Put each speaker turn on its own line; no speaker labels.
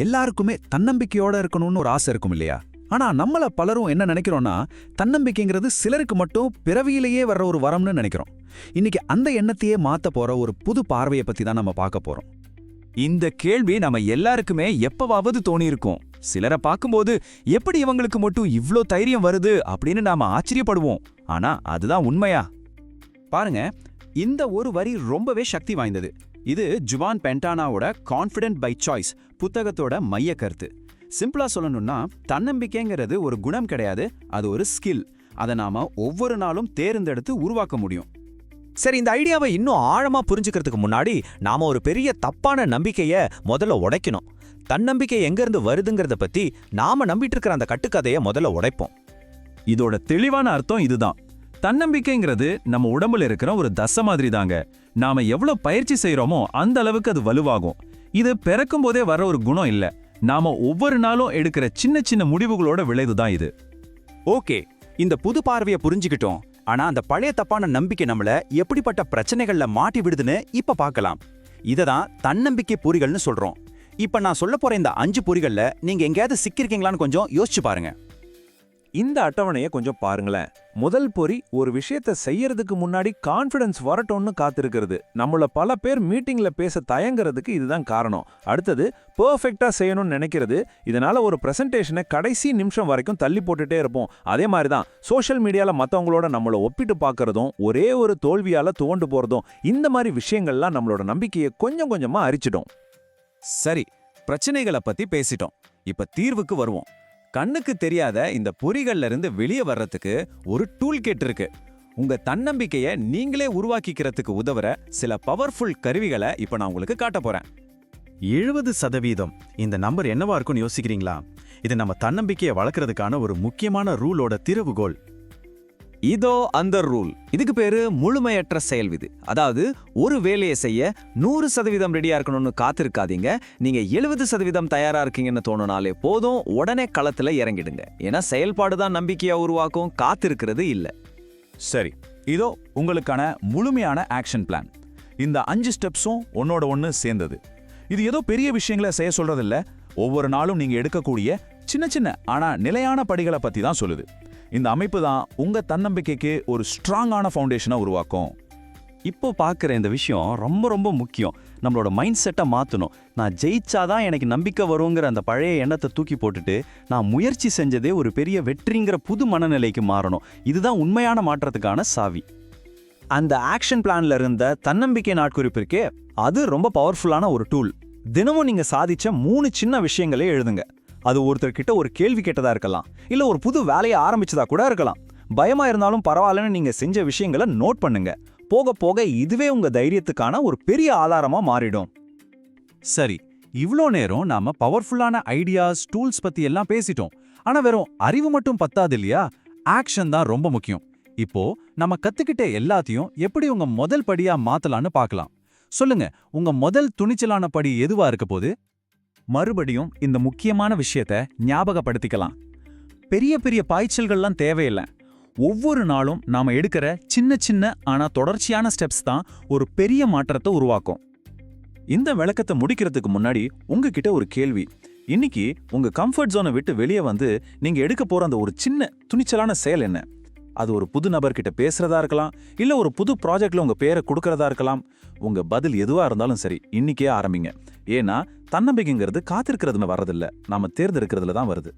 எல்லாருக்குமே தன்னம்பிக்கையோட இருக்கணும்னு ஒரு ஆசை இருக்கும் இல்லையா? ஆனா நம்மள பலரும் என்ன நினைக்கிறோம்னா தன்னம்பிக்கைங்கிறது சிலருக்கு மட்டும் பிறவியிலேயே வர்ற ஒரு வரம்னு நினைக்கிறோம். இன்னைக்கு அந்த எண்ணத்தையே மாத்த போற ஒரு புது பார்வையை பத்தி தான் நம்ம பார்க்க போறோம்.
இந்த கேள்வி நம்ம எல்லாருக்குமே எப்பவாவது தோணியிருக்கும். சிலரை பார்க்கும்போது எப்படி இவங்களுக்கு மட்டும் இவ்ளோ தைரியம் வருது? அப்படின்னு நாம ஆச்சரியப்படுவோம். ஆனா அதுதான் உண்மையா?
பாருங்க இந்த ஒரு வரி ரொம்பவே சக்தி வாய்ந்தது. இது ஜுவான் பென்டானாவோட கான்ஃபிடென்ட் பை சாய்ஸ் புத்தகத்தோட மைய கருத்து. சிம்பிளா சொல்லணும்னா தன்னம்பிக்கைங்கிறது ஒரு குணம் கிடையாது அது ஒரு ஸ்கில். அதை நாம ஒவ்வொரு நாளும் தேர்ந்தெடுத்து உருவாக்க முடியும்.
சரி இந்த ஐடியாவை இன்னும் ஆழமா புரிஞ்சுக்கிறதுக்கு முன்னாடி நாம ஒரு பெரிய தப்பான நம்பிக்கைய முதல்ல உடைக்கணும். தன்னம்பிக்கை எங்க இருந்து வருதுங்கிறத பத்தி நாம நம்பிட்டு இருக்கிற அந்த கட்டுக்கதைய முதல்ல உடைப்போம்.
இதோட தெளிவான அர்த்தம் இதுதான். தன்னம்பிக்கைங்கிறது நம்ம உடம்புல இருக்கிற ஒரு தசை மாதிரி தாங்க நாம எவ்வளவு பயிற்சி செய்யறோமோ அந்த அளவுக்கு அது வலுவாகும். இது பிறக்கும் போதே வர ஒரு குணம் இல்ல. நாம ஒவ்வொரு நாளும் எடுக்கிற சின்ன சின்ன முடிவுகளோட விளைவுதான் இது.
ஓகே. இந்த புது பார்வையை புரிஞ்சுக்கிட்டோம். ஆனா அந்த பழைய தப்பான நம்பிக்கை நம்மள எப்படிப்பட்ட பிரச்சனைகள்ல மாட்டி விடுதுன்னு இப்ப பார்க்கலாம் இதை தான் தன்னம்பிக்கை பொறிகள்னு சொல்றோம். இப்ப நான் சொல்ல போற இந்த அஞ்சு பொறிகள்ல நீங்க எங்கேயாவது சிக்கிருக்கீங்களான்னு கொஞ்சம் யோசிச்சு பாருங்க.
இந்த அட்டவணையை கொஞ்சம் பாருங்களேன். முதல் பொறி ஒரு விஷயத்தை செய்யறதுக்கு முன்னாடி கான்ஃபிடன்ஸ் வரட்டும்னு காத்திருக்கிறது. நம்மள பல பேர் மீட்டிங்ல பேச தயங்குறதுக்கு இதுதான் காரணம். அடுத்தது பெர்ஃபெக்ட்டா செய்யணும்னு நினைக்கிறது இதனால ஒரு பிரசன்டேஷனை கடைசி நிமிஷம் வரைக்கும் தள்ளி போட்டுட்டே இருப்போம். அதே மாதிரி தான் சோஷியல் மீடியால மத்தவங்களோட நம்மள ஒப்பிட்டு பார்க்கறதும் ஒரே ஒரு தோல்வியால துவண்டு போறதும் இந்த மாதிரி விஷயங்கள்லாம் நம்மளோட நம்பிக்கையை கொஞ்சம் கொஞ்சமா அரிச்சிடும்.
சரி பிரச்சனைகளை பத்தி பேசிட்டோம். இப்ப தீர்வுக்கு வருவோம். கண்ணுக்கு தெரியாத இந்த பொறிகள்ல இருந்து வெளியே வர்றதுக்கு ஒரு டூல் கிட் இருக்கு. உங்க தன்னம்பிக்கையை நீங்களே உருவாக்கிக்கிறதுக்கு உதவுற சில பவர்ஃபுல் கருவிகளை இப்போ நான் உங்களுக்கு காட்ட போறேன்.
எழுபது சதவீதம். இந்த நம்பர் என்னவா இருக்கும்னு யோசிக்கிறீங்களா? இது நம்ம தன்னம்பிக்கையை வளர்க்கறதுக்கான ஒரு முக்கியமான ரூலோட திருவுகோல்
இதோ அந்த ரூல். இதுக்கு பேரு முழுமையற்ற செயல் விதி அதாவது ஒரு வேலையை செய்ய நூறு சதவீதம் ரெடியா இருக்கணும்னு காத்திருக்காதீங்க. நீங்க எழுபது சதவீதம் தயாரா இருக்கீங்கன்னு தோணுனாலே போதும் உடனே களத்துல இறங்கிடுங்க. ஏன்னா செயல்பாடு தான் நம்பிக்கையா உருவாக்கும் காத்திருக்கிறது இல்ல.
சரி இதோ உங்களுக்கான முழுமையான ஆக்ஷன் பிளான் இந்த அஞ்சு ஸ்டெப்ஸும் ஒன்னோட ஒன்று சேர்ந்தது. இது ஏதோ பெரிய விஷயங்களை செய்ய சொல்றதில்ல. ஒவ்வொரு நாளும் நீங்க எடுக்கக்கூடிய சின்ன சின்ன ஆனா நிலையான படிகளை பத்தி தான் சொல்லுது. இந்த அமைப்பு தான் உங்கள் தன்னம்பிக்கைக்கு ஒரு ஸ்ட்ராங்கான ஃபவுண்டேஷனை உருவாக்கும்.
இப்போ பார்க்குற இந்த விஷயம் ரொம்ப ரொம்ப முக்கியம். நம்மளோட மைண்ட் செட்டை மாற்றணும் நான் ஜெயிச்சாதான் எனக்கு நம்பிக்கை வருங்கிற அந்த பழைய எண்ணத்தை தூக்கி போட்டுட்டு நான் முயற்சி செஞ்சதே ஒரு பெரிய வெற்றிங்கிற புது மனநிலைக்கு மாறணும். இதுதான் உண்மையான மாற்றத்துக்கான சாவி. அந்த ஆக்ஷன் பிளான்ல இருந்த தன்னம்பிக்கை நாட்குறிப்பு இருக்கே அது ரொம்ப பவர்ஃபுல்லான ஒரு டூல் தினமும் நீங்க சாதிச்ச மூணு சின்ன விஷயங்களே எழுதுங்க. அது ஒருத்தர்கிட்ட ஒரு கேள்வி கேட்டதா இருக்கலாம் இல்ல ஒரு புது வேலையை ஆரம்பிச்சதா கூட இருக்கலாம். பயமா இருந்தாலும் பரவாயில்லன்னு நீங்க செஞ்ச விஷயங்களை நோட் பண்ணுங்க. போக போக இதுவே உங்க தைரியத்துக்கான ஒரு பெரிய ஆதாரமா மாறிடும்.
சரி இவ்வளோ நேரம் நாம பவர்ஃபுல்லான ஐடியாஸ் டூல்ஸ் பத்தி எல்லாம் பேசிட்டோம். ஆனா வெறும் அறிவு மட்டும் பத்தாது இல்லையா? ஆக்ஷன் தான் ரொம்ப முக்கியம். இப்போ நம்ம கத்துக்கிட்ட எல்லாத்தையும் எப்படி உங்க முதல் படியா மாத்தலாம்னு பார்க்கலாம். சொல்லுங்க உங்க முதல் துணிச்சலான படி எதுவா இருக்க போது மறுபடியும் இந்த முக்கியமான விஷயத்த ஞாபகப்படுத்திக்கலாம். பெரிய பெரிய பாய்ச்சல்கள்லாம் தேவையில்லை. ஒவ்வொரு நாளும் நாம் எடுக்கிற சின்ன சின்ன ஆனால் தொடர்ச்சியான ஸ்டெப்ஸ் தான் ஒரு பெரிய மாற்றத்தை உருவாக்கும். இந்த விளக்கத்தை முடிக்கிறதுக்கு முன்னாடி உங்ககிட்ட ஒரு கேள்வி. இன்னைக்கு உங்க கம்ஃபர்ட் ஜோனை விட்டு வெளியே வந்து நீங்க எடுக்க போற அந்த ஒரு சின்ன துணிச்சலான செயல் என்ன? அது ஒரு புது நபர்கிட்ட பேசுறதா இருக்கலாம் இல்ல ஒரு புது ப்ராஜெக்ட்ல உங்க பேரை கொடுக்கறதா இருக்கலாம். உங்க பதில் எதுவா இருந்தாலும் சரி இன்னைக்கே ஆரம்பிங்க. ஏன்னா தன்னம்பிக்கைங்கிறது காத்திருக்கிறதுல வர்றதில்ல. நாம தேர்ந்தெடுக்கிறதுல தான் வருது.